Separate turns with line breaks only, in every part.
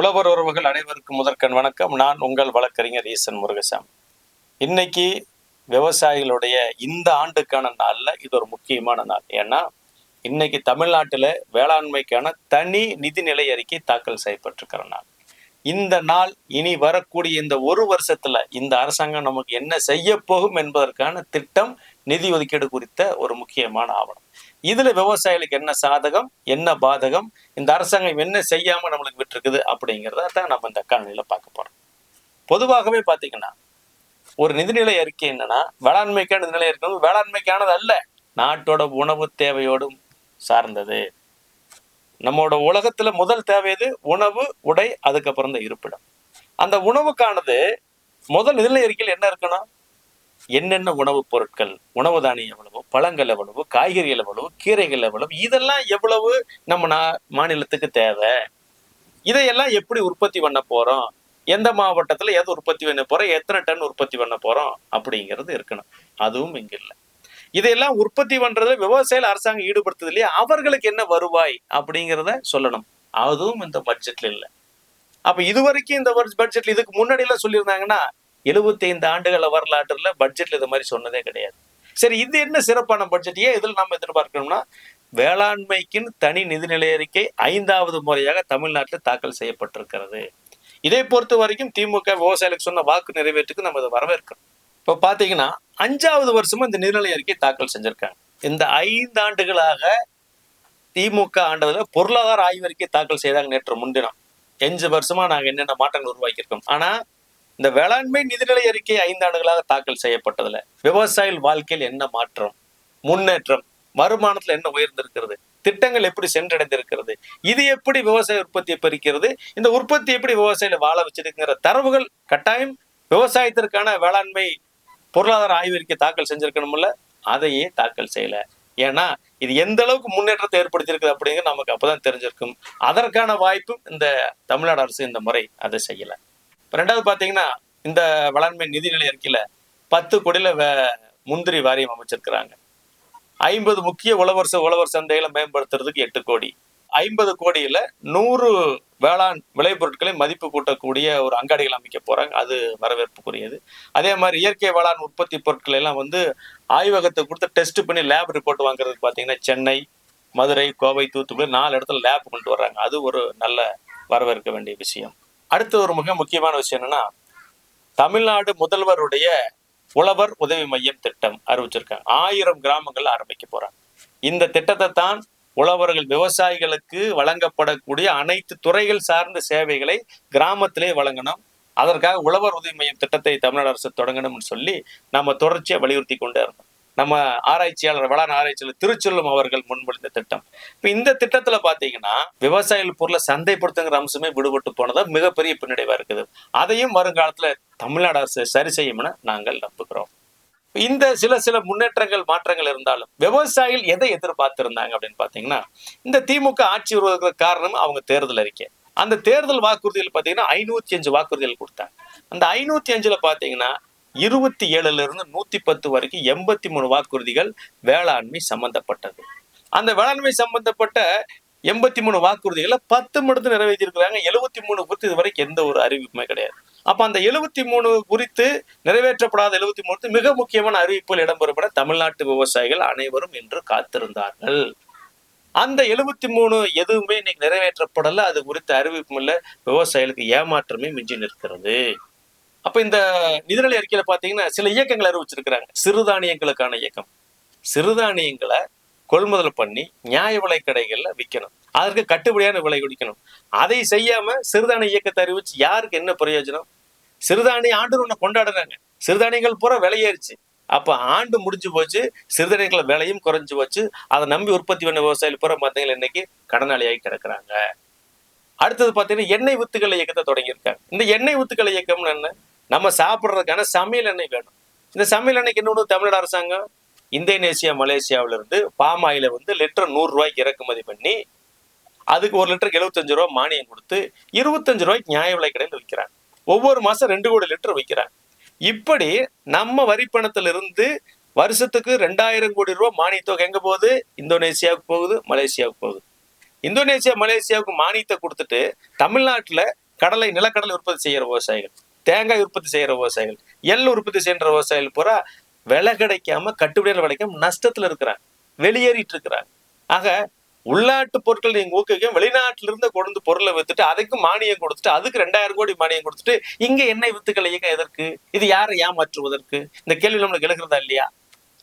உழவர் உறவுகள் அனைவருக்கும் முதற்கண் வணக்கம். நான் உங்கள் வழக்கறிஞர் ஈசன் முருகசாமி. இன்னைக்கு விவசாயிகளுடைய இந்த ஆண்டுக்கான நாள்ல இது ஒரு முக்கியமான நாள். ஏன்னா இன்னைக்கு தமிழ்நாட்டில் வேளாண்மைக்கான தனி நிதிநிலை அறிக்கை தாக்கல் செய்யப்பட்டிருக்கிற நாள். இந்த நாள் இனி வரக்கூடிய இந்த ஒரு வருஷத்துல இந்த அரசாங்கம் நமக்கு என்ன செய்ய போகும் என்பதற்கான திட்டம் நிதி ஒதுக்கீடு குறித்த ஒரு முக்கியமான ஆவணம். இதுல விவசாயிகளுக்கு என்ன சாதகம் என்ன பாதகம் இந்த அரசாங்கம் என்ன செய்யாம நம்மளுக்கு விட்டுருக்குது அப்படிங்கிறத தான் நம்ம இந்த காணொலியில பார்க்க போறோம். பொதுவாகவே பாத்தீங்கன்னா ஒரு நிதிநிலை அறிக்கை என்னன்னா வேளாண்மைக்கான நிதிநிலை அறிக்கை வேளாண்மைக்கானது அல்ல நாட்டோட உணவு தேவையோடும் சார்ந்தது. நம்மளோட உலகத்துல முதல் தேவை எது? உணவு உடை அதுக்கப்புறம் தான் இருப்பிடம். அந்த உணவுக்கானது முதல் நிதிநிலை அறிக்கையில் என்ன இருக்கணும்? என்னென்ன உணவுப் பொருட்கள் உணவு தானியம் எவ்வளவு பழங்கள் எவ்வளவு காய்கறிகள் எவ்வளவு கீரைகள் எவ்வளவு இதெல்லாம் எவ்வளவு நம்ம நா மாநிலத்துக்கு தேவை? இதையெல்லாம் எப்படி உற்பத்தி பண்ண போறோம்? எந்த மாவட்டத்துல எது உற்பத்தி பண்ண போறோம்? எத்தனை டன் உற்பத்தி பண்ண போறோம்? அப்படிங்கிறது இருக்கணும். அதுவும் இங்க இல்லை. இதையெல்லாம் உற்பத்தி பண்றதுல விவசாயிகள் அரசாங்கம் ஈடுபடுத்துது இல்லையா? அவர்களுக்கு என்ன வருவாய் அப்படிங்கிறத சொல்லணும். அதுவும் இந்த பட்ஜெட்ல இல்லை. அப்ப இதுவரைக்கும் இந்த பட்ஜெட்ல இதுக்கு முன்னாடி எல்லாம் சொல்லியிருந்தாங்கன்னா எழுபத்தைந்து ஆண்டுகள வரலாற்றுல பட்ஜெட்ல இது மாதிரி சொன்னதே கிடையாது. சரி இது என்ன சிறப்பான பட்ஜெட் ஏன் இதில் நம்ம எதிர்பார்க்கணும்னா வேளாண்மைக்குன்னு தனி நிதிநிலை அறிக்கை ஐந்தாவது முறையாக தமிழ்நாட்டில் தாக்கல் செய்யப்பட்டிருக்கிறது. இதை பொறுத்த வரைக்கும் திமுக விவசாயிகளுக்கு சொன்ன வாக்கு நிறைவேற்றுக்கு நம்ம இதை வரவேற்கிறோம். இப்போ பார்த்தீங்கன்னா அஞ்சாவது வருஷமா இந்த நிதிநிலை அறிக்கை தாக்கல் செஞ்சிருக்காங்க. இந்த ஐந்து ஆண்டுகளாக திமுக ஆண்டதுல பொருளாதார ஆய்வறிக்கை தாக்கல் செய்தாங்க நேற்று முன்தினம். அஞ்சு வருஷமா நாங்க என்னென்ன மாற்றங்கள் உருவாக்கியிருக்கோம். ஆனா இந்த வேளாண்மை நிதிநிலை அறிக்கை ஐந்து ஆண்டுகளாக தாக்கல் செய்யப்பட்டதுல விவசாயிகள் வாழ்க்கையில் என்ன மாற்றம் முன்னேற்றம் வருமானத்துல என்ன உயர்ந்திருக்கிறது திட்டங்கள் எப்படி சென்றடைந்திருக்கிறது இது எப்படி விவசாய உற்பத்தியை பெருக்கிறது இந்த உற்பத்தி எப்படி விவசாயில வாழ வச்சிருக்குங்கிற தரவுகள் கட்டாயம் விவசாயத்திற்கான வேளாண்மை பொருளாதார ஆய்வறிக்கை தாக்கல் செஞ்சிருக்கணும்ல அதையே தாக்கல் செய்யல. ஏன்னா இது எந்த அளவுக்கு முன்னேற்றத்தை ஏற்படுத்தியிருக்குது அப்படிங்கிறது நமக்கு அப்பதான் தெரிஞ்சிருக்கும். அதற்கான வாய்ப்பும் இந்த தமிழ்நாடு அரசு இந்த முறை அதை செய்யல. இப்போ ரெண்டாவது பார்த்தீங்கன்னா இந்த வேளாண்மை நிதிநிலை அறிக்கையில் பத்து கோடியில் வே- முந்திரி வாரியம் அமைச்சிருக்கிறாங்க. ஐம்பது முக்கிய உழவர் உழவர் சந்தைகளை மேம்படுத்துறதுக்கு எட்டு கோடி. ஐம்பது கோடியில நூறு வேளாண் விளைபொருட்களை மதிப்பு கூட்டக்கூடிய ஒரு அங்காடிகள் அமைக்க போறாங்க. அது வரவேற்புக்குரியது. அதே மாதிரி இயற்கை வேளாண் உற்பத்தி பொருட்கள் எல்லாம் வந்து ஆய்வகத்தை கொடுத்து டெஸ்ட் பண்ணி லேப் ரிப்போர்ட் வாங்குறதுக்கு பார்த்தீங்கன்னா சென்னை மதுரை கோவை தூத்துக்குடி நாலு இடத்துல லேப் கொண்டு வர்றாங்க. அது ஒரு நல்ல வரவேற்க வேண்டிய விஷயம். அடுத்து ஒரு மிக முக்கியமான விஷயம் என்னன்னா தமிழ்நாடு முதல்வருடைய உழவர் உதவி மையம் திட்டம் அறிவிச்சிருக்காங்க. ஆயிரம் கிராமங்கள்ல ஆரம்பிக்க போறாங்க. இந்த திட்டத்தை தான் உழவர்கள் விவசாயிகளுக்கு வழங்கப்படக்கூடிய அனைத்து துறைகள் சார்ந்த சேவைகளை கிராமத்திலே வழங்கணும். அதற்காக உழவர் உதவி மையம் திட்டத்தை தமிழ்நாடு அரசு தொடங்கணும்னு சொல்லி நம்ம தொடர்ச்சியை வலியுறுத்தி கொண்டே இருந்தோம். நம்ம ஆராய்ச்சியாளர் வேளாண் ஆராய்ச்சியாளர் திருச்செல்லும் அவர்கள் முன்மொழிந்த திட்டம். இப்போ இந்த திட்டத்தில் பார்த்தீங்கன்னா விவசாயிகள் பொருளை சந்தைப்படுத்துங்கிற அம்சமே விடுபட்டு போனதா மிகப்பெரிய பின்னடைவாக இருக்குது. அதையும் வருங்காலத்தில் தமிழ்நாடு அரசு சரி செய்யும்னு நாங்கள் நம்புகிறோம். இந்த சில சில முன்னேற்றங்கள் மாற்றங்கள் இருந்தாலும் விவசாயிகள் எதை எதிர்பார்த்திருந்தாங்க அப்படின்னு பார்த்தீங்கன்னா இந்த திமுக ஆட்சி வருவதற்கு காரணம் அவங்க தேர்தல் அறிக்கை. அந்த தேர்தல் வாக்குறுதிகள் பார்த்தீங்கன்னா ஐநூத்தி அஞ்சு வாக்குறுதிகள் கொடுத்தாங்க. அந்த ஐநூத்தி அஞ்சுல பார்த்தீங்கன்னா இருபத்தி ஏழுல இருந்து நூத்தி பத்து வரைக்கும் எண்பத்தி மூணு வாக்குறுதிகள் வேளாண்மை சம்பந்தப்பட்டது. அந்த வேளாண்மை சம்பந்தப்பட்ட எண்பத்தி மூணு வாக்குறுதிகளை பத்து மடத்து நிறைவேற்றிருக்கிறாங்க எழுபத்தி மூணு குறித்து இது வரைக்கும் எந்த ஒரு அறிவிப்புமே கிடையாது. அப்ப அந்த எழுபத்தி மூணு குறித்து நிறைவேற்றப்படாத எழுபத்தி மூணு மிக முக்கியமான அறிவிப்புகள் இடம்பெறப்பட தமிழ்நாட்டு விவசாயிகள் அனைவரும் இன்று காத்திருந்தார்கள். அந்த எழுபத்தி மூணு எதுவுமே இன்னைக்கு நிறைவேற்றப்படலை. அது குறித்த அறிவிப்பும் இல்லை விவசாயிகளுக்கு ஏமாற்றமே மிஞ்சி நிற்கிறது. அப்ப இந்த நிதிநிலை அறிக்கையில பாத்தீங்கன்னா சில இயக்கங்கள் அறிவிச்சிருக்கிறாங்க. சிறுதானியங்களுக்கான இயக்கம். சிறுதானியங்களை கொள்முதல் பண்ணி நியாய விலை கடைகள்ல விற்கணும் அதற்கு கட்டுப்படியான விலை குடிக்கணும் அதை செய்யாம சிறுதானிய இயக்கத்தை அறிவிச்சு யாருக்கு என்ன பிரயோஜனம்? சிறுதானிய ஆண்டு ஒன்று கொண்டாடுறாங்க. சிறுதானியங்கள் பூரா விலையேறிச்சு. அப்ப ஆண்டு முடிஞ்சு போச்சு சிறுதானியங்கள் விலையும் குறைஞ்சு போச்சு. அதை நம்பி உற்பத்தி பண்ண விவசாயிகள் பூரா பார்த்தீங்கன்னா இன்னைக்கு கடனாளியாகி கிடக்குறாங்க. அடுத்தது பார்த்தீங்கன்னா எண்ணெய் உத்துக்களை இயக்கத்தை தொடங்கியிருக்காங்க. இந்த எண்ணெய் உத்துக்களை இயக்கம்னு என்ன? நம்ம சாப்பிட்றதுக்கான சமையல் எண்ணெய் வேணும். இந்த சமையல் எண்ணெய்க்கு இன்னொன்று தமிழ்நாடு அரசாங்கம் இந்தோனேசியா மலேசியாவில இருந்து பாம் ஆயில வந்து லிட்டர் நூறு ரூபாய்க்கு இறக்குமதி பண்ணி அதுக்கு ஒரு லிட்டருக்கு எழுபத்தஞ்சு ரூபா மானியம் கொடுத்து இருபத்தஞ்சு ரூபாய்க்கு நியாய விலை கடையில் விற்கிறாங்க. ஒவ்வொரு மாசம் ரெண்டு கோடி லிட்டர் விற்கிறாங்க. இப்படி நம்ம வரிப்பணத்திலிருந்து வருஷத்துக்கு ரெண்டாயிரம் கோடி ரூபாய் மானிய தொகை எங்க போகுது? இந்தோனேசியாவுக்கு போகுது மலேசியாவுக்கு போகுது. இந்தோனேசியா மலேசியாவுக்கு மானியத்தை கொடுத்துட்டு தமிழ்நாட்டுல கடலை நிலக்கடலை உற்பத்தி செய்கிற விவசாயிகள் தேங்காய் உற்பத்தி செய்யற விவசாயிகள் எள் உற்பத்தி செய்கிற விவசாயிகள் பூரா விலை கிடைக்காம கட்டுப்படியான விலைக்காம நஷ்டத்துல இருக்கிறாங்க. வெளியேறிட்டு இருக்கிறாங்க. ஆக உள்நாட்டு பொருட்கள் நீங்க ஊக்குவிக்க வெளிநாட்டில இருந்து கொண்டு பொருளை வித்துட்டு அதுக்கு மானியம் கொடுத்துட்டு அதுக்கு ரெண்டாயிரம் கோடி மானியம் கொடுத்துட்டு இங்க எண்ணெய் வித்துக்களை இயக்க எதற்கு? இது யாரை ஏமாற்றுவதற்கு? இந்த கேள்வி நம்மளுக்கு எழுகிறதா இல்லையா?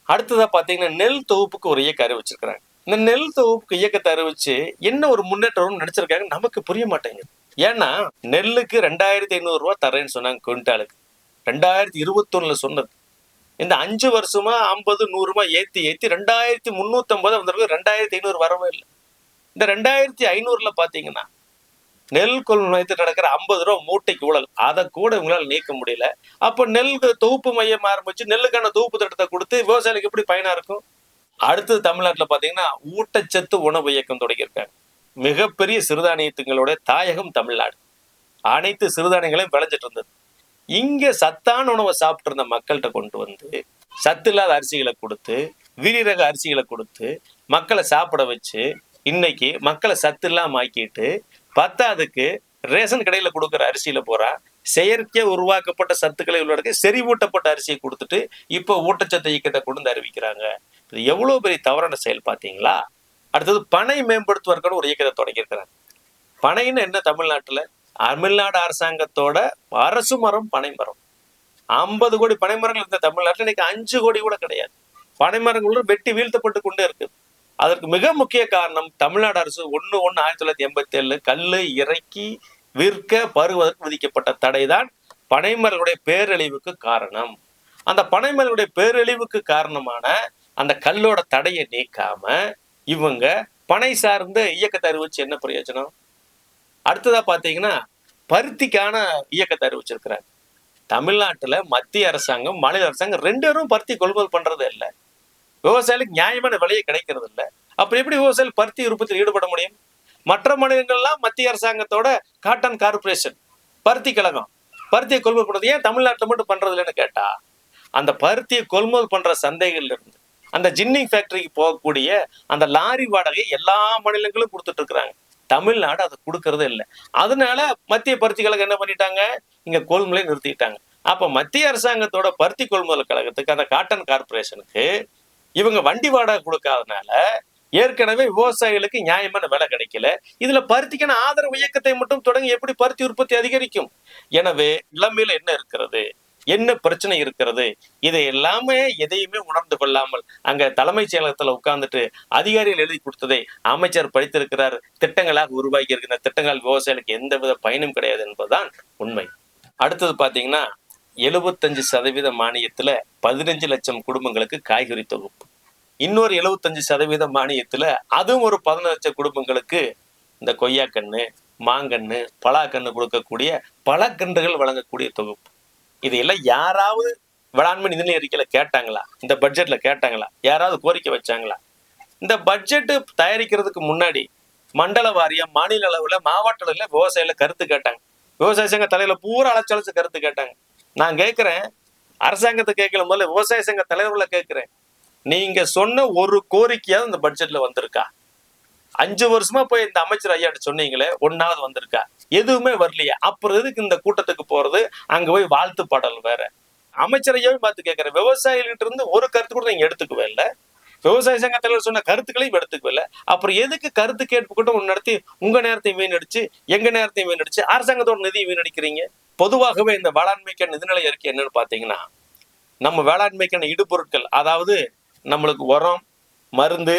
அடுத்ததா பாத்தீங்கன்னா நெல் தொகுப்புக்கு ஒரு இயக்க அறிவிச்சிருக்கிறாங்க இந்த நெல் தொகுப்புக்கு இயக்கத்தை அறிவிச்சு என்ன ஒரு முன்னேற்றம் நினைச்சிருக்காங்க? நமக்கு புரிய மாட்டேங்குது. ஏன்னா நெல்லுக்கு ரெண்டாயிரத்தி ஐநூறு ரூபா தரேன்னு சொன்னாங்க குவிண்டாலுக்கு ரெண்டாயிரத்தி இருபத்தொன்னுல சொன்னது. இந்த அஞ்சு வருஷமா ஐம்பது நூறுமா ஏத்தி ஏத்தி ரெண்டாயிரத்தி முன்னூத்தி ஐம்பது வந்திருக்கு ரெண்டாயிரத்தி ஐநூறு வரவே இல்லை. இந்த ரெண்டாயிரத்தி ஐநூறுல பாத்தீங்கன்னா நெல் கொள்முதல் நடக்கிற ஐம்பது ரூபா மூட்டைக்கு ஊழல். அதை கூட உங்களால் நீக்க முடியல. அப்போ நெல் தொகுப்பு மையம் ஆரம்பிச்சு நெல்லுக்கான தொகுப்பு திட்டத்தை கொடுத்து விவசாயிகளுக்கு எப்படி பயனா இருக்கும்? அடுத்தது தமிழ்நாட்டில் பார்த்தீங்கன்னா ஊட்டச்சத்து உணவு இயக்கம் தொடங்கியிருக்காங்க. மிகப்பெரிய சிறுதானியத்துங்களுடைய தாயகம் தமிழ்நாடு. அனைத்து சிறுதானியங்களையும் விளைஞ்சிட்டு இருந்தது. இங்கே சத்தான உணவை சாப்பிட்டு இருந்த மக்கள்கிட்ட கொண்டு வந்து சத்து இல்லாத அரிசிகளை கொடுத்து வீரரக அரிசிகளை கொடுத்து மக்களை சாப்பிட வச்சு இன்னைக்கு மக்களை சத்து இல்லாம ஆக்கிட்டு பத்தாவதுக்கு ரேஷன் கடையில் கொடுக்குற அரிசியில போறா செயற்கை உருவாக்கப்பட்ட சத்துக்களை உள்ளடக்கி செறிவூட்டப்பட்ட அரிசியை கொடுத்துட்டு இப்போ ஊட்டச்சத்து இயக்கத்தை கொண்டு வந்து அறிவிக்கிறாங்க. இது எவ்வளவு பெரிய தவறான செயல் பாத்தீங்களா அடுத்தது பனை மேம்படுத்துவதற்கான ஒரு இயக்கத்தை தொடங்கியிருக்கிறாங்க பனைன்னு என்ன தமிழ்நாட்டுல? தமிழ்நாடு அரசாங்கத்தோட அரசு மரம் பனை மரம். ஐம்பது கோடி பனை மரங்கள் இருந்த தமிழ்நாட்டில் இன்னைக்கு அஞ்சு கோடி கூட கிடையாது. பனை மரங்களும் வெட்டி வீழ்த்தப்பட்டு கொண்டே இருக்கு. அதற்கு மிக முக்கிய காரணம் தமிழ்நாடு அரசு ஒன்று ஒன்று ஆயிரத்தி தொள்ளாயிரத்தி எண்பத்தி ஏழு கல்லு இறக்கி விற்க பருவதற்கு விதிக்கப்பட்ட தடைதான் பனைமரங்களுடைய பேரழிவுக்கு காரணம். அந்த பனைமரங்களுடைய பேரழிவுக்கு காரணமான அந்த கல்லோட தடையை நீக்காம இவங்க பனை சார்ந்த இயக்கத்தை அறிவிச்சு என்ன பிரயோஜனம்? அடுத்ததா பார்த்தீங்கன்னா பருத்திக்கான இயக்கத்தை அறிவிச்சிருக்கிறாங்க தமிழ்நாட்டில் மத்திய அரசாங்கம் மாநில அரசாங்கம் ரெண்டு பேரும் பருத்தி கொள்முதல் பண்றது இல்லை. விவசாயிகளுக்கு நியாயமான விலையை கிடைக்கிறது இல்லை. அப்ப எப்படி விவசாயிகள் பருத்தி உற்பத்தியில் ஈடுபட முடியும்? மற்ற மாநிலங்கள்லாம் மத்திய அரசாங்கத்தோட காட்டன் கார்பரேஷன் பருத்தி கழகம். பருத்தியை கொள்முதல் பண்றது ஏன் தமிழ்நாட்டில் மட்டும் பண்றது இல்லைன்னு கேட்டா அந்த பருத்தியை கொள்முதல் பண்ற சந்தைகள்ல இருந்து அந்த ஜின்னிங் ஃபேக்டரிக்கு போகக்கூடிய அந்த லாரி வாடகையை எல்லா மாநிலங்களும் கொடுத்துட்டு இருக்கிறாங்க. தமிழ்நாடு அதை கொடுக்கறதே இல்லை. அதனால மத்திய பருத்தி கழகம் என்ன பண்ணிட்டாங்க? இங்க கொள்முதலை நிறுத்திட்டாங்க. அப்ப மத்திய அரசாங்கத்தோட பருத்தி கொள்முதல் கழகத்துக்கு அந்த காட்டன் கார்பரேஷனுக்கு இவங்க வண்டி வாடகை கொடுக்காதனால ஏற்கனவே விவசாயிகளுக்கு நியாயமான விலை கிடைக்கல. இதுல பருத்திக்கான ஆதரவு இயக்கத்தை மட்டும் தொடங்கி எப்படி பருத்தி உற்பத்தி அதிகரிக்கும்? எனவே இளமையில என்ன இருக்கிறது? என்ன பிரச்சனை இருக்கிறது? இதை எல்லாமே எதையுமே உணர்ந்து கொள்ளாமல் அங்க தலைமைச் செயலகத்துல உட்கார்ந்துட்டு அதிகாரிகள் எழுதி கொடுத்ததை அமைச்சர் படித்திருக்கிறார். திட்டங்களாக உருவாக்கி இருக்கிற திட்டங்கள் விவசாயிகளுக்கு எந்தவித பயனும் கிடையாது என்பதுதான் உண்மை. அடுத்தது பாத்தீங்கன்னா எழுபத்தஞ்சு சதவீத மானியத்துல பதினஞ்சு லட்சம் குடும்பங்களுக்கு காய்கறி தொகுப்பு. இன்னொரு எழுபத்தஞ்சு சதவீத மானியத்துல அதுவும் ஒரு பதினஞ்சு லட்சம் குடும்பங்களுக்கு இந்த கொய்யாக்கண்ணு மாங்கன்று பலாக்கன்று கொடுக்கக்கூடிய பல கன்றுகள் வழங்கக்கூடிய தொகுப்பு. இதையெல்லாம் யாராவது வேளாண்மை நிதிநிலை அறிக்கையில் கேட்டாங்களா? இந்த பட்ஜெட்டில் கேட்டாங்களா? யாராவது கோரிக்கை வச்சாங்களா? இந்த பட்ஜெட்டு தயாரிக்கிறதுக்கு முன்னாடி மண்டல வாரியம் மாநில அளவில் மாவட்ட அளவில் விவசாயில கருத்து கேட்டாங்க. விவசாய சங்க தலையில பூரா அழைச்சழைச்சு கருத்து கேட்டாங்க. நான் கேட்குறேன் அரசாங்கத்தை கேட்கல முதல்ல விவசாய சங்க தலைவர்களை கேட்குறேன் நீங்கள் சொன்ன ஒரு கோரிக்கையாவது இந்த பட்ஜெட்டில் வந்திருக்கா? அஞ்சு வருஷமா போய் இந்த அமைச்சர் ஐயாட்ட சொன்னீங்களே ஒன்னாவது வந்திருக்கா. எதுவுமே வரலையே. அப்புறம் எதுக்கு இந்த கூட்டத்துக்கு போறது? அங்க போய் வாழ்த்து பாடல் வேற. அமைச்சரையாவே பார்த்து கேட்கிறேன் விவசாயிகிட்ட இருந்து ஒரு கருத்து கூட நீங்க எடுத்துக்கவே இல்லை. விவசாய சங்க தலைவர் சொன்ன கருத்துக்களையும் எடுத்துக்கவே இல்லை. அப்புறம் எதுக்கு கருத்து கேட்பு கூட்டம் ஒன்று நடத்தி உங்க நேரத்தையும் வீணடிச்சு எங்க நேரத்தையும் வீணடிச்சு அரசாங்கத்தோட நிதியை வீணடிக்கிறீங்க? பொதுவாகவே இந்த வேளாண்மைக்கான நிதிநிலை அறிக்கை என்னன்னு பாத்தீங்கன்னா நம்ம வேளாண்மைக்கான இடுபொருட்கள் அதாவது நம்மளுக்கு உரம் மருந்து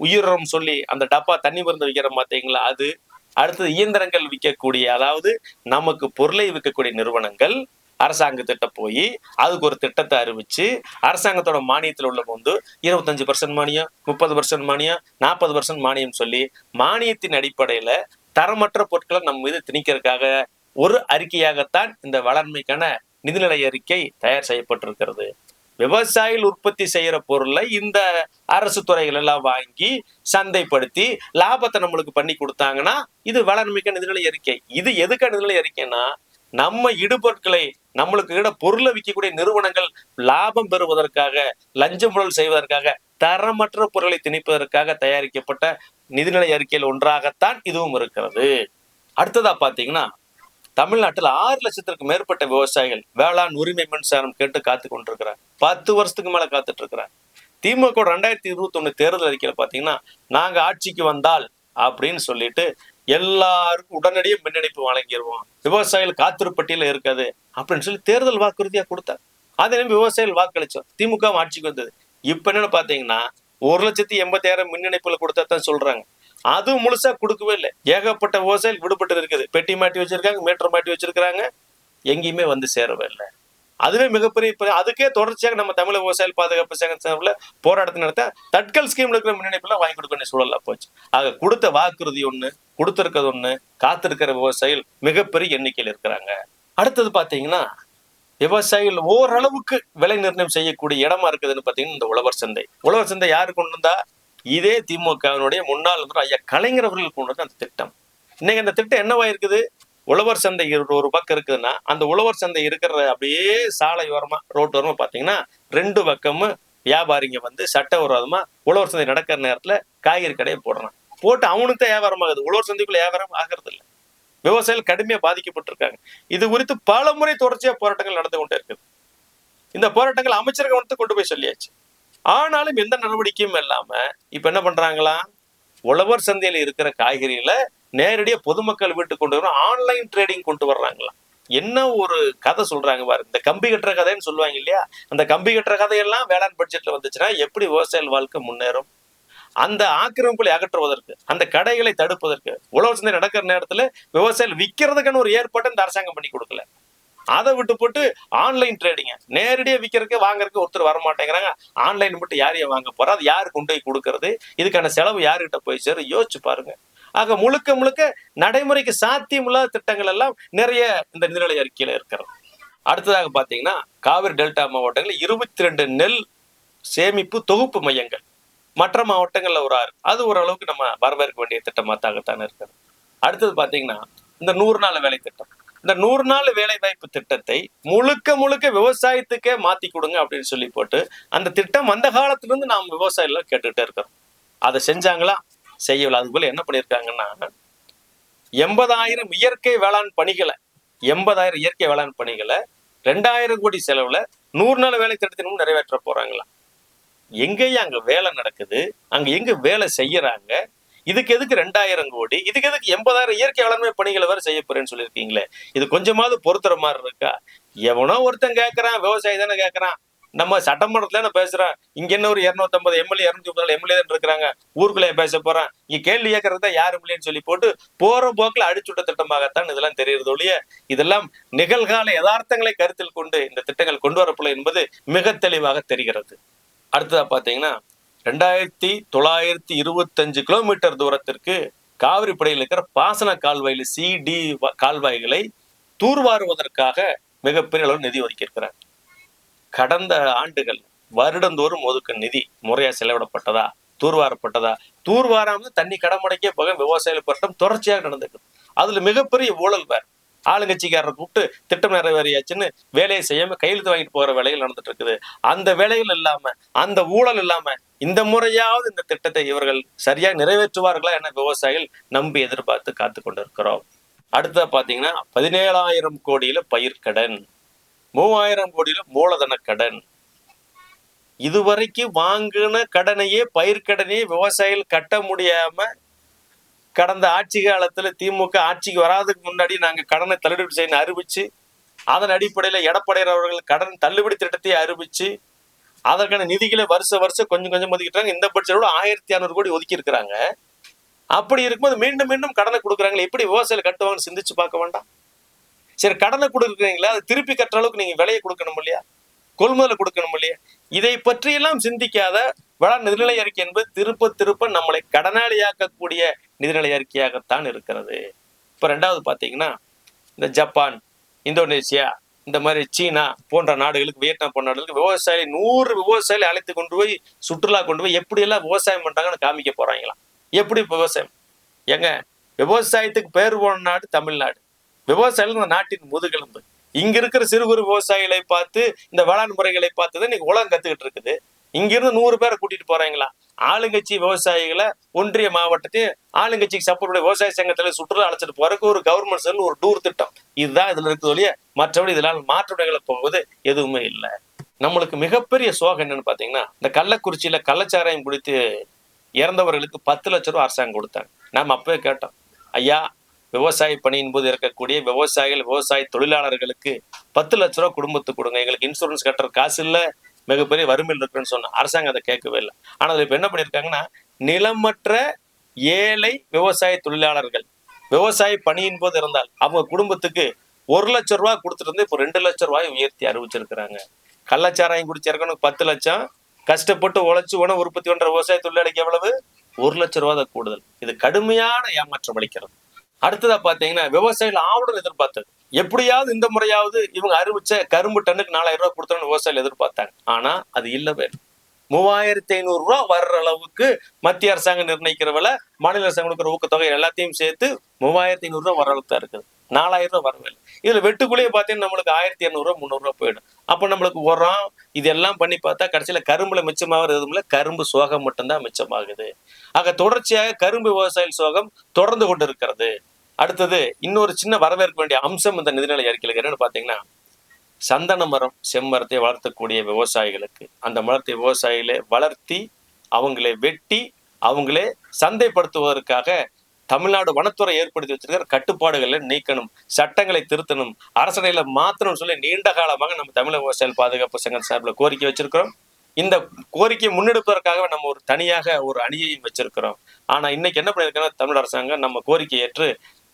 உயிரம் சொல்லி அந்த டப்பா தண்ணி மருந்து விற்கிற பார்த்தீங்களா? அது அடுத்தது இயந்திரங்கள் விற்கக்கூடிய அதாவது நமக்கு பொருளை விற்கக்கூடிய நிறுவனங்கள் அரசாங்கத்திட்ட போய் அதுக்கு ஒரு திட்டத்தை அறிவிச்சு அரசாங்கத்தோட மானியத்தில் உள்ள வந்து இருபத்தஞ்சு பர்சன்ட் மானியம் முப்பது பர்சன்ட் மானியம் நாற்பது பர்சன்ட் மானியம் சொல்லி மானியத்தின் அடிப்படையில தரமற்ற பொருட்களை நம்ம மீது திணிக்கிறதுக்காக ஒரு அறிக்கையாகத்தான் இந்த வளர்மைக்கான நிதிநிலை அறிக்கை தயார் செய்யப்பட்டிருக்கிறது. விவசாயிகள் உற்பத்தி செய்யற பொருளை இந்த அரசு துறைகள் எல்லாம் வாங்கி சந்தைப்படுத்தி லாபத்தை நம்மளுக்கு பண்ணி கொடுத்தாங்கன்னா இது வளர்மிக்க நிதிநிலை அறிக்கை. இது எதுக்கான நிதிநிலை அறிக்கைன்னா நம்ம இடுபொருட்களை நம்மளுக்கு கிட்ட பொருளை விற்கக்கூடிய நிறுவனங்கள் லாபம் பெறுவதற்காக லஞ்சம் ஊழல் செய்வதற்காக தரமற்ற பொருளை திணிப்பதற்காக தயாரிக்கப்பட்ட நிதிநிலை அறிக்கையில் ஒன்றாகத்தான் இதுவும் இருக்கிறது. அடுத்ததா பாத்தீங்கன்னா தமிழ்நாட்டில் ஆறு லட்சத்திற்கு மேற்பட்ட விவசாயிகள் வேளாண் உரிமை மின்சாரம் கேட்டு காத்து கொண்டிருக்கிறாங்க பத்து வருஷத்துக்கு மேல காத்துட்டு இருக்கிறாங்க திமுக ரெண்டாயிரத்தி இருபத்தி ஒண்ணு தேர்தல் அறிக்கையில பாத்தீங்கன்னா நாங்க ஆட்சிக்கு வந்தால் அப்படின்னு சொல்லிட்டு எல்லாருக்கும் உடனடியே மின் இணைப்பு வழங்கிடுவோம். விவசாயிகள் காத்திருப்பட்டியல இருக்காது அப்படின்னு சொல்லி தேர்தல் வாக்குறுதியா கொடுத்தாங்க அதே விவசாயிகள் வாக்களிச்சோம். திமுக ஆட்சிக்கு வந்தது. இப்ப என்னன்னு பாத்தீங்கன்னா ஒரு லட்சத்தி எண்பத்தாயிரம் மின் இணைப்புல கொடுத்தா தான் சொல்றாங்க. அதுவும் முழுசா கொடுக்கவே இல்லை. ஏகப்பட்ட விவசாயிகள் விடுபட்டு இருக்குது. பெட்டி மாட்டி வச்சிருக்காங்க மீட்டர் மாட்டி வச்சிருக்காங்க எங்கேயுமே வந்து சேரவே இல்லை. அதுவே மிகப்பெரிய அதுக்கே தொடர்ச்சியாக நம்ம தமிழக விவசாயிகள் பாதுகாப்பு சங்கம் சார்பில் போராட்டத்தை நடத்த தட்கல் ஸ்கீம்ல இருக்கிற முன்னெடுப்பெல்லாம் வாங்கி கொடுக்க வேண்டிய சூழலா போச்சு. ஆக கொடுத்த வாக்குறுதி ஒண்ணு கொடுத்துருக்கிறது ஒண்ணு காத்திருக்கிற விவசாயிகள் மிகப்பெரிய எண்ணிக்கையில் இருக்கிறாங்க. அடுத்தது பாத்தீங்கன்னா விவசாயிகள் ஓரளவுக்கு விலை நிர்ணயம் செய்யக்கூடிய இடமா இருக்குதுன்னு பாத்தீங்கன்னா இந்த உழவர் சந்தை. உழவர் சந்தை யாரு கொண்டு வந்தா? இதே திமுகவினுடைய முன்னாள் முதல்வர் ஐயா கலைஞர் அவர்கள் கொண்டு வந்த அந்த திட்டம். இன்னைக்கு அந்த திட்டம் என்னவா இருக்குது? உழவர் சந்தை ஒரு பக்கம் இருக்குதுன்னா அந்த உழவர் சந்தை இருக்கிற அப்படியே சாலை ஓரமா ரோட்டு ஓரமா பாத்தீங்கன்னா ரெண்டு பக்கமும் வியாபாரிங்க வந்து சட்டவிரோதமா உழவர் சந்தை நடக்கிற நேரத்துல காய்கறி கடையை போடுறான் போட்டு அவனுக்கு தான் வியாபாரம் ஆகுது. உழவர் சந்தைக்குள்ள வியாபாரம் ஆகிறது இல்லை விவசாயிகள் கடுமையா பாதிக்கப்பட்டிருக்காங்க. இது குறித்து பல முறை தொடர்ச்சியா போராட்டங்கள் நடந்து கொண்டே இருக்குது. இந்த போராட்டங்கள் அமைச்சர் கவனத்தை கொண்டு போய் சொல்லியாச்சு. ஆனாலும் எந்த நடவடிக்கையும் இல்லாம இப்ப என்ன பண்றாங்களா? உழவர் சந்தையில இருக்கிற காய்கறிகளை நேரடியா பொதுமக்கள் வீட்டுக்கு கொண்டு வர ஆன்லைன் ட்ரேடிங் கொண்டு வர்றாங்களா என்ன ஒரு கதை சொல்றாங்க பாரு. இந்த கம்பி கட்டுற கதைன்னு சொல்லுவாங்க இல்லையா? அந்த கம்பி கட்டுற கதையெல்லாம் வேளாண் பட்ஜெட்ல வந்துச்சுன்னா எப்படி விவசாயிகள் வாழ்க்கை முன்னேறும்? அந்த ஆக்கிரமிப்புகளை அகற்றுவதற்கு அந்த கடைகளை தடுப்பதற்கு உழவர் சந்தை நடக்கிற நேரத்துல விவசாயிகள் விற்கிறதுக்கான ஒரு ஏற்பாட்டை இந்த அரசாங்கம் பண்ணி கொடுக்கல. அதை விட்டு போட்டு ஆன்லைன் ட்ரேடிங்க நேரடியாக விற்கிறதுக்கு வாங்குறதுக்கு ஒருத்தர் வர மாட்டேங்கிறாங்க ஆன்லைன் மட்டும் யாரையும் வாங்க போறா? அது யார் கொண்டு போய் கொடுக்கறது? இதுக்கான செலவு யாருக்கிட்ட போய் சேரும்? யோசிச்சு பாருங்க. ஆக முழுக்க முழுக்க நடைமுறைக்கு சாத்தியமில்லாத திட்டங்கள் எல்லாம் நிறைய இந்த நிதிநிலை அறிக்கையில இருக்கிறது. அடுத்ததாக பார்த்தீங்கன்னா காவிரி டெல்டா மாவட்டங்களில் இருபத்தி ரெண்டு நெல் சேமிப்பு தொகுப்பு மையங்கள். மற்ற மாவட்டங்களில் ஒரு ஆறு. அது ஓரளவுக்கு நம்ம வரவேற்க வேண்டிய திட்டமாகத்தாகத்தானே இருக்கிறது. அடுத்தது பார்த்தீங்கன்னா இந்த நூறு நாள் வேலை திட்டம். இந்த நூறு நாள் வேலை வாய்ப்பு திட்டத்தை முழுக்க முழுக்க விவசாயத்துக்கே மாத்தி கொடுங்க அப்படின்னு சொல்லி போட்டு அந்த திட்டம் அந்த காலத்துல இருந்து நாம் விவசாயில கேட்டுக்கிட்டே இருக்கிறோம். அதை செஞ்சாங்களா? செய்யல அது போல என்ன பண்ணியிருக்காங்கன்னா எண்பதாயிரம் இயற்கை வேளாண் பணிகளை எண்பதாயிரம் இயற்கை வேளாண் பணிகளை ரெண்டாயிரம் கோடி செலவுல நூறு நாள் வேலை திட்டத்தினும் நிறைவேற்ற போறாங்களா? எங்கேயும் அங்க வேலை நடக்குது. அங்க எங்க வேலை செய்யறாங்க? இதுக்கு எதுக்கு ரெண்டாயிரம் கோடி? இதுக்கு எதுக்கு எண்பதாயிரம் இயற்கை வேளாண்மை பணிகளை வேற செய்ய போறேன்னு சொல்லியிருக்கீங்களே? இது கொஞ்சமாவது பொறுத்துற மாதிரி இருக்கா? எவனோ ஒருத்தன் கேட்கறான் விவசாயி தானே கேட்கறான் நம்ம சட்டமன்றத்துல நான் பேசுறேன். இங்க என்ன ஒரு இருநூத்தம்பது எம்எல்ஏ இருநூத்தி முப்பது எம்எல்ஏ தான் இருக்கிறாங்க. ஊருக்குள்ளே பேச போறேன். இங்க கேள்வி கேட்கறது தான் யாரும் இல்லைன்னு சொல்லி போட்டு போற போக்குல அடிச்சுட்ட திட்டமாகத்தான் இதெல்லாம் தெரியுறது ஒழிய இதெல்லாம் நிகழ்கால யதார்த்தங்களை கருத்தில் கொண்டு இந்த திட்டங்கள் கொண்டு வரப்படும் என்பது மிக தெளிவாக தெரிகிறது. அடுத்ததா பாத்தீங்கன்னா ரெண்டாயிரத்தி தொள்ளாயிரத்தி இருபத்தஞ்சு கிலோமீட்டர் தூரத்திற்கு காவிரி படையில் இருக்கிற பாசன கால்வாயில் சிடி கால்வாய்களை தூர்வாருவதற்காக மிகப்பெரிய அளவு நிதி ஒதுக்கியிருக்கிறார். கடந்த ஆண்டுகள் வருடந்தோறும் ஒதுக்கும் நிதி முறையா செலவிடப்பட்டதா தூர்வாரப்பட்டதா? தூர்வாராம தண்ணி கடமடைக்கே போக விவசாயிகள் பட்டம் தொடர்ச்சியாக நடந்திருக்கு. அதுல மிகப்பெரிய ஊழல் வேறு. ஆளுங்கட்சிக்காரரை கூப்பிட்டு திட்டம் நிறைவேறியாச்சுன்னு வேலையை செய்யாம கையெழுத்து வாங்கிட்டு போற வேலைகள் நடந்துட்டு இருக்குது அந்த வேலைகள் இல்லாம அந்த ஊழல் இல்லாம இந்த முறையாவது இந்த திட்டத்தை இவர்கள் சரியா நிறைவேற்றுவார்களா என விவசாயிகள் நம்பி எதிர்பார்த்து காத்து கொண்டிருக்கிறோம். அடுத்த பாத்தீங்கன்னா பதினேழாயிரம் கோடியில பயிர்க்கடன் மூவாயிரம் கோடியில மூலதன கடன். இதுவரைக்கும் வாங்கின கடனையே பயிர்க்கடனையே விவசாயிகள் கட்ட முடியாம கடந்த ஆட்சி காலத்துல திமுக ஆட்சிக்கு வராதுக்கு முன்னாடி நாங்க கடனை தள்ளுபடி செய்யணும் அறிவிச்சு அதன் அடிப்படையில எடப்பாடியார் அவர்கள் கடன் தள்ளுபடி திட்டத்தை அறிவிச்சு அதற்கான நிதிகளை வருஷ வருஷம் கொஞ்சம் கொஞ்சம் ஒதுக்கிட்டாங்க. இந்த பட்ஜெட்டோட ஆயிரத்தி இரநூறு கோடி ஒதுக்கி இருக்கிறாங்க. அப்படி இருக்கும்போது மீண்டும் மீண்டும் கடனை கொடுக்குறாங்களே எப்படி விவசாயிகள் கட்டுவாங்கன்னு சிந்திச்சு பார்க்க வேண்டாம். சரி கடனை கொடுக்குறீங்களா? அதை திருப்பி கட்டுற அளவுக்கு நீங்க விலையை கொடுக்கணும் இல்லையா? கொள்முதலை கொடுக்கணும் இல்லையா? இதை பற்றியெல்லாம் சிந்திக்காத வேளாண் நிதிநிலை அறிக்கை என்பது திருப்ப திருப்ப நம்மளை கடனாளியாக்கக்கூடிய நிதிநிலை அறிக்கையாகத்தான் இருக்கிறது. இப்ப ரெண்டாவது பாத்தீங்கன்னா இந்த ஜப்பான் இந்தோனேசியா இந்த மாதிரி சீனா போன்ற நாடுகளுக்கு வியட்நாம் போன்ற நாடுகளுக்கு விவசாயி நூறு விவசாயிகளை அழைத்து கொண்டு போய் சுற்றுலா கொண்டு போய் எப்படி எல்லாம் விவசாயம் பண்றாங்கன்னு காமிக்க போறாங்களாம். எப்படி விவசாயம்? ஏங்க விவசாயத்துக்கு பேர் போன நாடு தமிழ்நாடு. விவசாயிகள் இந்த நாட்டின் முதுகெலும்பு. இங்க இருக்கிற சிறு குறு விவசாயிகளை பார்த்து இந்த வேளாண் முறைகளை பார்த்து தான் இன்னைக்கு உலகம் கத்துக்கிட்டு இருக்குது. இங்கிருந்து நூறு பேரை கூட்டிட்டு போறாங்களா? ஆளுங்கட்சி விவசாயிகளை ஒன்றிய மாவட்டத்தையும் ஆளுங்கட்சிக்கு சப்போர்ட் விவசாய சங்கத்தில் சுற்றுலா அழைச்சிட்டு போறதுக்கு ஒரு கவர்மெண்ட் செல் ஒரு டூர் திட்டம். இதுதான் இதுல இருக்குது ஒழிய மற்றபடி இதனால் மாற்றுடைகளை போவது எதுவுமே இல்லை. நம்மளுக்கு மிகப்பெரிய சோகம் என்னன்னு பாத்தீங்கன்னா இந்த கள்ளக்குறிச்சியில கள்ளச்சாராயம் குடித்து இறந்தவர்களுக்கு பத்து லட்ச ரூபா அரசாங்கம் கொடுத்தாங்க. நாம் அப்பவே கேட்டோம் ஐயா விவசாய பணியின் போது இருக்கக்கூடிய விவசாயிகள் விவசாய தொழிலாளர்களுக்கு பத்து லட்ச ரூபா குடும்பத்துக்கு கொடுங்க. எங்களுக்கு இன்சூரன்ஸ் கட்டுற காசு இல்ல மிகப்பெரிய வறுமையில் இருக்குன்னு சொன்ன. அரசாங்கம் அதை கேட்கவே இல்லை. ஆனால் அதுல இப்போ என்ன பண்ணிருக்காங்கன்னா நிலமற்ற ஏழை விவசாய தொழிலாளர்கள் விவசாய பணியின் போது இருந்தால் அவங்க குடும்பத்துக்கு ஒரு லட்ச ரூபா கொடுத்துட்டு இருந்து இப்போ ரெண்டு லட்ச ரூபாய் உயர்த்தி அறிவிச்சிருக்கிறாங்க. கள்ளச்சாராயம் குடிச்சிருக்கணும் பத்து லட்சம். கஷ்டப்பட்டு உழைச்சி உணவு உற்பத்தி பண்ற விவசாய தொழிலாளிக்கு எவ்வளவு? ஒரு லட்ச ரூபா தான் கூடுதல். இது கடுமையான ஏமாற்றம் அளிக்கிறது. அடுத்ததா பாத்தீங்கன்னா விவசாயிகள் ஆவணம் எதிர்பார்த்தது. எப்படியாவது இந்த முறையாவது இவங்க அறிவிச்ச கரும்பு டன்னுக்கு நாலாயிரம் ரூபாய் கொடுத்தோம்னு விவசாயிகள் எதிர்பார்த்தாங்க. ஆனா அது இல்லவே மூவாயிரத்தி ஐநூறு ரூபா வர்ற அளவுக்கு மத்திய அரசாங்கம் நிர்ணயிக்கிற விலை மாநில அரசாங்கம் கொடுக்குற ஊக்கத்தொகை எல்லாத்தையும் சேர்த்து மூவாயிரத்தி ஐநூறு ரூபா வர அளவுக்கு தான் இருக்குது. நாலாயிரம் ரூபா வரவே இல்லை. இதுல வெட்டுக்குள்ளேயே பார்த்தீங்கன்னா நம்மளுக்கு ஆயிரத்தி இரநூறுவா முந்நூறுரூவா போயிடும். அப்போ நம்மளுக்கு உரம் இதெல்லாம் பண்ணி பார்த்தா கடைசியில் கரும்புல மிச்சமாகிறது எதுவும் இல்லை. கரும்பு சோகம் மட்டும்தான் மிச்சமாகுது. ஆக தொடர்ச்சியாக கரும்பு விவசாய சோகம் தொடர்ந்து கொண்டு இருக்கிறது. அடுத்தது இன்னொரு சின்ன வரவேற்க வேண்டிய அம்சம் இந்த நிதிநிலை அறிக்கையில் என்னன்னு பார்த்தீங்கன்னா சந்தன மரம் செம்மரத்தை வளர்த்தக்கூடிய விவசாயிகளுக்கு அந்த மரத்தை விவசாயிகளை வளர்த்தி அவங்களை வெட்டி அவங்களே சந்தைப்படுத்துவதற்காக தமிழ்நாடு வனத்துறை ஏற்படுத்தி வச்சிருக்கிற கட்டுப்பாடுகளை நீக்கணும் சட்டங்களை திருத்தணும் அரசனையில மாத்தணும்னு சொல்லி நீண்ட காலமாக நம்ம தமிழக விவசாயிகள் பாதுகாப்பு சங்கம் சார்பில் கோரிக்கை வச்சிருக்கிறோம். இந்த கோரிக்கையை முன்னெடுப்பதற்காக நம்ம ஒரு தனியாக ஒரு அணியையும் வச்சிருக்கிறோம். ஆனா இன்னைக்கு என்ன பண்ணிருக்கோம் தமிழ் அரசாங்கம் நம்ம கோரிக்கை ஏற்று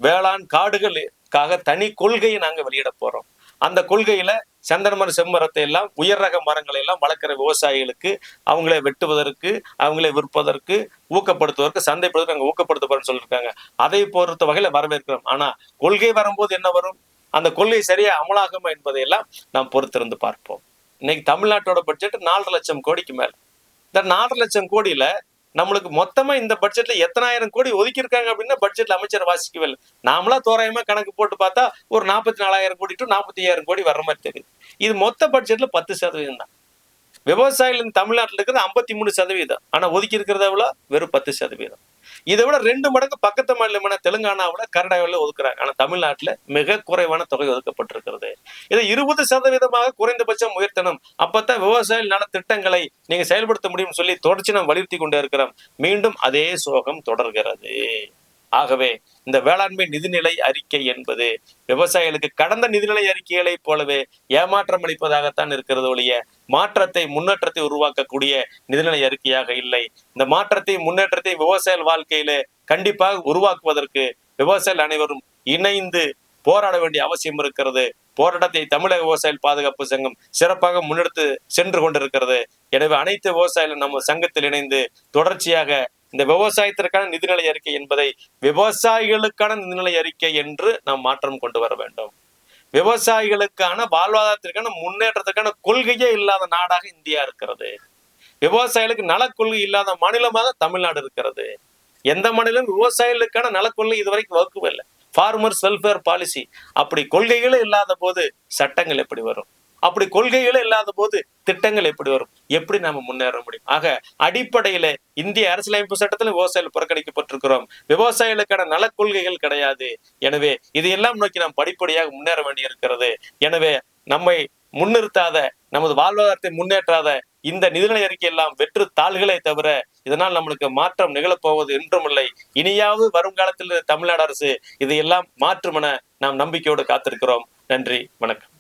வேளாண் காடுகளுக்காக தனி கொள்கையை நாங்க வெளியிட போறோம். அந்த கொள்கையில சந்தனமர செம்மரத்தை எல்லாம் உயர் ரக மரங்களை எல்லாம் வளர்க்குற விவசாயிகளுக்கு அவங்களை வெட்டுவதற்கு அவங்களை விற்பதற்கு ஊக்கப்படுத்துவதற்கு சந்தைப்படுத்த நாங்கள் ஊக்கப்படுத்த போறோம்னு சொல்லியிருக்காங்க. அதை பொறுத்த வகையில் வரவேற்கிறோம். ஆனா கொள்கை வரும்போது என்ன வரும்? அந்த கொள்கை சரியா அமலாகுமா என்பதையெல்லாம் நாம் பொறுத்திருந்து பார்ப்போம். இன்னைக்கு தமிழ்நாட்டோட பட்ஜெட் நாலரை லட்சம் கோடிக்கு மேல. இந்த நாலரை லட்சம் கோடியில நம்மளுக்கு மொத்தமா இந்த பட்ஜெட்ல எத்தனாயிரம் கோடி ஒதுக்கியிருக்காங்க அப்படின்னா பட்ஜெட்ல அமைச்சர் வாசிக்கவே இல்லை. நாமளா தோராயமா கணக்கு போட்டு பார்த்தா ஒரு நாற்பத்தி நாலாயிரம் கோடி டு நாற்பத்தி ஐயாயிரம் கோடி வர்ற மாதிரி தெரியுது. இது மொத்த பட்ஜெட்ல பத்து சதவீதம் தான். விவசாயிகள் தமிழ்நாட்டில் இருக்கிறது ஐம்பத்தி மூணு சதவீதம். ஆனா ஒதுக்கி இருக்கிறத எவ்வளோ வெறும் பத்து சதவீதம். இதை விட ரெண்டு மடங்கு பக்கத்து மாநிலமான தெலுங்கானாவில் கர்நாடகாவில் ஒதுக்குறாங்க. ஆனா தமிழ்நாட்டுல மிக குறைவான தொகை ஒதுக்கப்பட்டிருக்கிறது. இதை இருபது சதவீதமாக குறைந்தபட்சம் உயர்த்தணும். அப்பதான் விவசாய நல திட்டங்களை நீங்க செயல்படுத்த முடியும்னு சொல்லி தொடர்ச்சி நாம் வலியுறுத்தி கொண்டே இருக்கிறோம். மீண்டும் அதே சோகம் தொடர்கிறது. ஆகவே இந்த வேளாண்மை நிதிநிலை அறிக்கை என்பது விவசாயிகளுக்கு கடந்த நிதிநிலை அறிக்கைகளைப் போலவே ஏமாற்றம் அளிப்பதாகத்தான் இருக்கிறது ஒழிய மாற்றத்தை முன்னேற்றத்தை உருவாக்கக்கூடிய நிதிநிலை அறிக்கையாக இல்லை. இந்த மாற்றத்தை முன்னேற்றத்தை விவசாய வாழ்க்கையில கண்டிப்பாக உருவாக்குவதற்கு விவசாயிகள் அனைவரும் இணைந்து போராட வேண்டிய அவசியம் இருக்கிறது. போராட்டத்தை தமிழக விவசாய பாதுகாப்பு சங்கம் சிறப்பாக முன்னெடுத்து சென்று கொண்டிருக்கிறது. எனவே அனைத்து விவசாயிகளும் நம்ம சங்கத்தில் இணைந்து தொடர்ச்சியாக இந்த விவசாயத்திற்கான நிதிநிலை அறிக்கை என்பதை விவசாயிகளுக்கான நிதிநிலை அறிக்கை என்று நாம் மாற்றம் கொண்டு வர வேண்டும். விவசாயிகளுக்கான வாழ்வாதாரத்திற்கான முன்னேற்றத்துக்கான கொள்கையே இல்லாத நாடாக இந்தியா இருக்கிறது. விவசாயிகளுக்கு நலக்கொள்கை இல்லாத மாநிலமாக தமிழ்நாடு இருக்கிறது. எந்த மாநிலம் விவசாயிகளுக்கான நலக்கொள்கை இதுவரைக்கும் வகுக்கவில்லை ஃபார்மர்ஸ் வெல்ஃபேர் பாலிசி அப்படி கொள்கைகளே இல்லாத போது சட்டங்கள் எப்படி வரும்? அப்படி கொள்கைகளே இல்லாத போது திட்டங்கள் எப்படி வரும்? எப்படி நாம முன்னேற முடியும்? ஆக அடிப்படையில இந்திய அரசியலமைப்பு சட்டத்தில் விவசாயிகள் புறக்கணிக்கப்பட்டிருக்கிறோம். விவசாயிகளுக்கான நல கொள்கைகள் கிடையாது. எனவே இதையெல்லாம் நோக்கி நாம் படிப்படியாக முன்னேற வேண்டியிருக்கிறது. எனவே நம்மை முன்னிறுத்தாத நமது வாழ்வாதாரத்தை முன்னேற்றாத இந்த நிதிநிலை அறிக்கை எல்லாம் வெற்று தாள்களே தவிர இதனால் நம்மளுக்கு மாற்றம் நிகழப்போவது என்றுமில்லை. இனியாவது வருங்காலத்தில் தமிழ்நாடு அரசு இதையெல்லாம் மாற்றுமென நாம் நம்பிக்கையோடு காத்திருக்கிறோம். நன்றி. வணக்கம்.